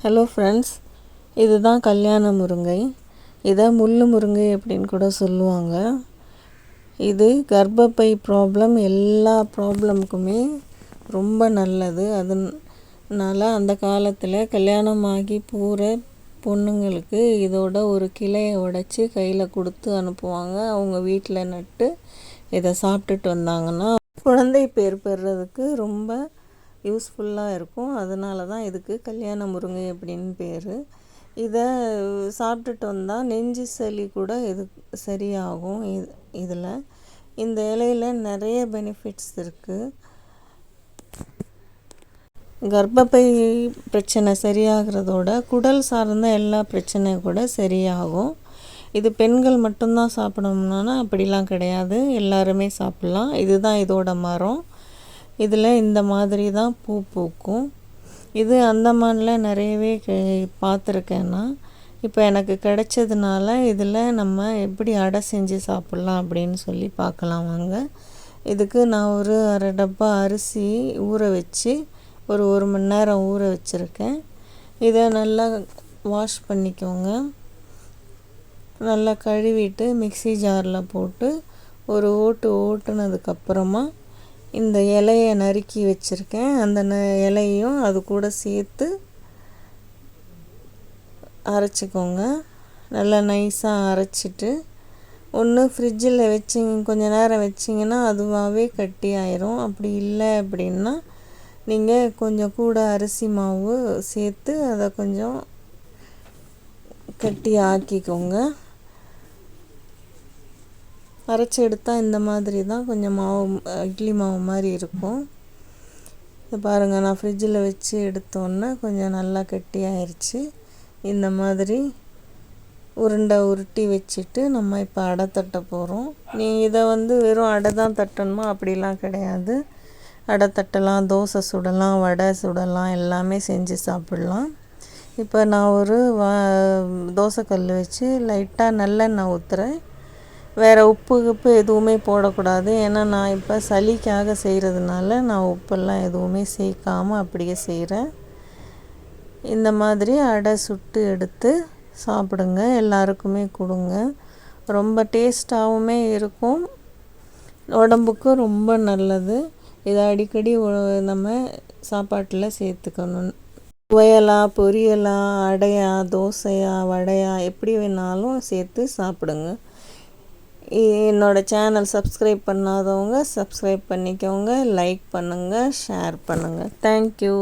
Hello friends இதுதான் கல்யாண முருங்கை. இதை முள் முருங்கை அப்படின்னு கூட சொல்லுவாங்க. இது கர்ப்பப்பை ப்ராப்ளம் எல்லா ப்ராப்ளமுக்குமே ரொம்ப நல்லது. அதனால் அந்த காலத்தில் கல்யாணம் ஆகி போகிற பொண்ணுங்களுக்கு இதோட ஒரு கிளையை உடச்சி கையில் கொடுத்து அனுப்புவாங்க. அவங்க வீட்டில் நட்டு இதை சாப்பிட்டுட்டு வந்தாங்கன்னா குழந்தை பேர் பெறுறதுக்கு ரொம்ப யூஸ்ஃபுல்லாக இருக்கும். அதனால தான் இதுக்கு கல்யாண முருங்கை அப்படின்னு பேர். இதை சாப்பிட்டுட்டு வந்தால் நெஞ்சு சளி கூட இது சரியாகும். இது இதில். இந்த இலையில் நிறைய பெனிஃபிட்ஸ் இருக்குது கர்ப்பப்பை பிரச்சனை சரியாகிறதோட குடல் சார்ந்த எல்லா பிரச்சனையும் கூட சரியாகும். இது பெண்கள் மட்டும்தான் சாப்பிடணும்னா அப்படிலாம் கிடையாது. எல்லாருமே சாப்பிட்லாம். இதுதான் இதோட மரம். இதில் இந்த மாதிரி தான் பூ பூக்கும். இது அந்தமானில் நிறையவே பார்த்துருக்கேன்னா இப்போ எனக்கு கிடைச்சதுனால இதில் நம்ம எப்படி அடை செஞ்சு சாப்பிட்லாம் அப்படின்னு சொல்லி பார்க்கலாம் வாங்க. இதுக்கு நான் ஒரு அரை டப்பா அரிசி ஊற வச்சு ஒரு ஒரு மணி நேரம் ஊற வச்சுருக்கேன். இதை நல்லா வாஷ் பண்ணிக்கோங்க. நல்லா கழுவிட்டு மிக்சி ஜாரில் போட்டு ஒரு ஓட்டு ஓட்டுனதுக்கப்புறமா இந்த இலையை நறுக்கி வச்சுருக்கேன். அந்த ந இலையும் அது கூட சேர்த்து அரைச்சிக்கோங்க. நல்லா நைஸாக அரைச்சிட்டு ஒன்று ஃப்ரிட்ஜில் வச்சிங்க கொஞ்சம் நேரம் வச்சிங்கன்னா அதுவாகவே கட்டி ஆயிரும். அப்படி இல்லை அப்படின்னா நீங்கள் கொஞ்சம் கூட அரிசி மாவு சேர்த்து அதை கொஞ்சம் கட்டி ஆக்கிக்கோங்க. அரைச்சி எடுத்தால் இந்த மாதிரி தான் கொஞ்சம் மாவு இட்லி மாவு மாதிரி இருக்கும். இது பாருங்கள் நான் ஃப்ரிட்ஜில் வச்சு எடுத்தோன்னே கொஞ்சம் நல்லா கட்டி ஆயிடுச்சு இந்த மாதிரி உருண்டை உருட்டி வச்சுட்டு நம்ம இப்போ அடை தட்ட போகிறோம் நீ இதை வந்து வெறும் அடை தான் தட்டணுமா? அப்படிலாம் கிடையாது. அடை தட்டலாம் தோசை சுடலாம் வடை சுடலாம் எல்லாமே செஞ்சு சாப்பிட்லாம். இப்போ நான் ஒரு வா தோசைக்கல் வச்சு லைட்டாக நல்லெண்ணெய் ஊற்றுறேன் வேறு உப்பு கிப்பு எதுவுமே போடக்கூடாது. ஏன்னா நான் இப்போ சளிக்காக செய்கிறதுனால நான் உப்பெல்லாம் எதுவுமே சேர்க்காமல் அப்படியே செய்கிறேன் இந்த மாதிரி அடை சுட்டு எடுத்து சாப்பிடுங்க. எல்லாருக்குமே கொடுங்க. ரொம்ப டேஸ்ட்டாகவுமே இருக்கும். உடம்புக்கும் ரொம்ப நல்லது. இதை அடிக்கடி நம்ம சாப்பாட்டில் சேர்த்துக்கணும். துவையலா பொரியலா அடையா தோசையா வடையா எப்படி வேணாலும் சேர்த்து சாப்பிடுங்க. என்னோடய சேனல் சப்ஸ்கிரைப் பண்ணாதவங்க சப்ஸ்கிரைப் பண்ணிக்கோங்க லைக் பண்ணுங்கள் ஷேர் பண்ணுங்கள் தேங்க்யூ